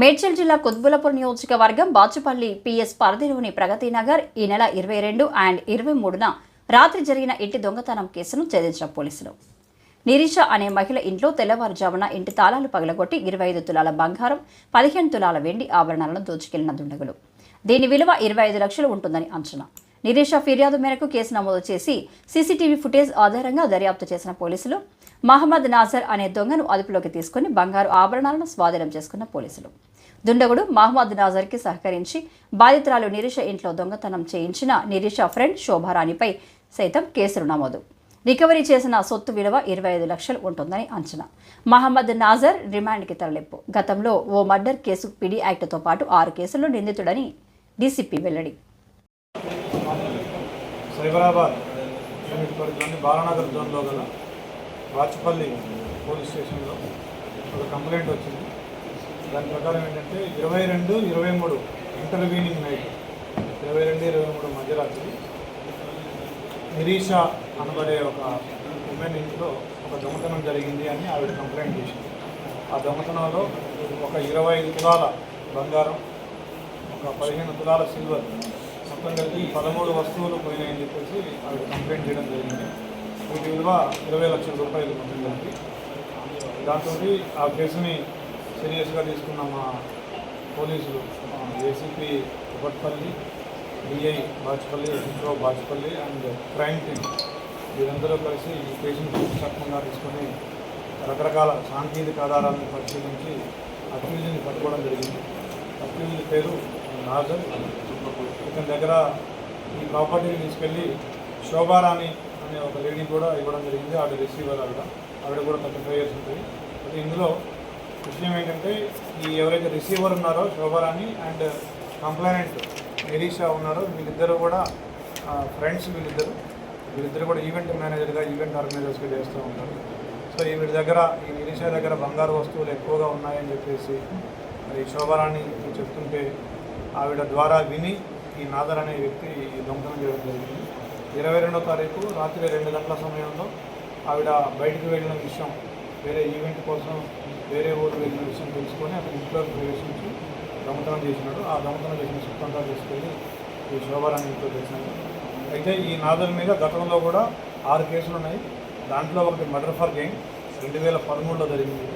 మేడ్చల్ జిల్లా కుత్బులపూర్ నియోజకవర్గం బాచుపల్లి పిఎస్ పరిధిలోని ప్రగతి నగర్ ఈ నెల ఇరవై రెండు అండ్ ఇరవై మూడున రాత్రి జరిగిన ఇంటి దొంగతనం కేసును ఛేదించిన పోలీసులు. నిరీష అనే మహిళ ఇంట్లో తెల్లవారుజామున ఇంటి తాళాలు పగలగొట్టి ఇరవై ఐదు తులాల బంగారం పదిహేను తులాల వెండి ఆభరణాలను దోచుకెళ్ళిన దుండగులు. దీని విలువ ఇరవై ఐదు లక్షలు ఉంటుందని అంచనా. నిరీష ఫిర్యాదు మేరకు కేసు నమోదు చేసి సీసీటీవీ ఫుటేజ్ ఆధారంగా దర్యాప్తు చేసిన పోలీసులు మహమ్మద్ నాజర్ అనే దొంగను అదుపులోకి తీసుకుని బంగారు ఆభరణాలను స్వాధీనం చేసుకున్న పోలీసులు. దుండగుడు మహమ్మద్ నాజర్కి సహకరించి బాధితురాలు నిరీష ఇంట్లో దొంగతనం చేయించిన నిరీష ఫ్రెండ్ శోభారాణిపై సైతం కేసులు నమోదు. రికవరీ చేసిన సొత్తు విలువ ఇరవై ఐదు లక్షలు ఉంటుందని అంచనా. మహమ్మద్ నాజర్ రిమాండ్కి తరలింపు. గతంలో ఓ మర్డర్ కేసు పిడి యాక్ట్తో పాటు ఆరు కేసుల్లో నిందితుడని డీసీపీ వెల్లడి. సైబరాబాద్ బాలానగర్ జోన్లో గల వాచపల్లి పోలీస్ స్టేషన్లో ఒక కంప్లైంట్ వచ్చింది. దాని ప్రకారం ఏంటంటే ఇరవై రెండు ఇరవై మూడు ఇంటర్వీనింగ్ నైట్ ఇరవై రెండు ఇరవై మూడు మధ్యరాత్రి నిరీష అనబడే ఒక ఉమెన్ ఇంట్లో ఒక దొంగతనం జరిగింది అని ఆవిడ కంప్లైంట్ చేసింది. ఆ దొంగతనంలో ఒక ఇరవై ఐదు తులాల బంగారం ఒక పదిహేను తులాల సిల్వర్ మొత్తం కలిపి పదమూడు వస్తువులు పోయినాయని చెప్పేసి ఆవిడ కంప్లైంట్ చేయడం జరిగింది. వీటి విలువ ఇరవై లక్షల రూపాయలు మొత్తం దాంతో ఆ కేసుని సీరియస్గా తీసుకున్న మా పోలీసులు ACP Kukatpally DI Bachupally SO Bachupally and crime team వీరందరూ కలిసి ఈ కేసును పూర్తిశక్తంగా తీసుకొని రకరకాల సాంకేతిక ఆధారాలను పరిశీలించి అక్యూజ్ని పట్టుకోవడం జరిగింది. అక్యూజ్ పేరు నాజర్ ఇతని దగ్గర ఈ ప్రాపర్టీని తీసుకెళ్ళి శోభారాణి అనే ఒక లేడీ కూడా ఇవ్వడం జరిగింది. ఆవిడ రిసీవర్ ఆవిడ. ఆవిడ కూడా థర్టీ ఫైవ్ ఇయర్స్ ఉంటుంది. అయితే ఇందులో విషయం ఏంటంటే ఈ ఎవరైతే రిసీవర్ ఉన్నారో శోభారాణి అండ్ కంప్లైనెంట్ నిరీషా ఉన్నారో వీళ్ళిద్దరూ కూడా ఫ్రెండ్స్ వీళ్ళిద్దరు. వీళ్ళిద్దరు కూడా ఈవెంట్ మేనేజర్గా ఈవెంట్ ఆర్గనైజర్స్గా చేస్తూ ఉంటారు. సో ఈ వీడి దగ్గర ఈ నిరీషా దగ్గర బంగారు వస్తువులు ఎక్కువగా ఉన్నాయని చెప్పేసి మరి శోభారాణి చెప్తుంటే ఆవిడ ద్వారా విని ఈ నాదర్ అనే వ్యక్తి ఈ దొంగతనం చేయడం జరిగింది. ఇరవై రెండో తారీఖు రాత్రి రెండు గంటల సమయంలో ఆవిడ బయటికి వెళ్ళిన విషయం వేరే ఈవెంట్ కోసం వేరే ఊరు వెళ్ళిన విషయం తెలుసుకొని అతను ఇంట్లో ప్రవేశించి దొంగతనం చేసినాడు. ఆ దొంగతనం చేసిన సుఖంగా తీసుకెళ్ళి ఈ శోభారాన్ని ఇంట్లో చేశాను అయితే ఈ నాదర్ మీద గతంలో కూడా ఆరు కేసులు ఉన్నాయి దాంట్లో ఒకటి మర్డర్ ఫర్ గెయిన్ రెండు వేల పదమూడులో జరిగింది.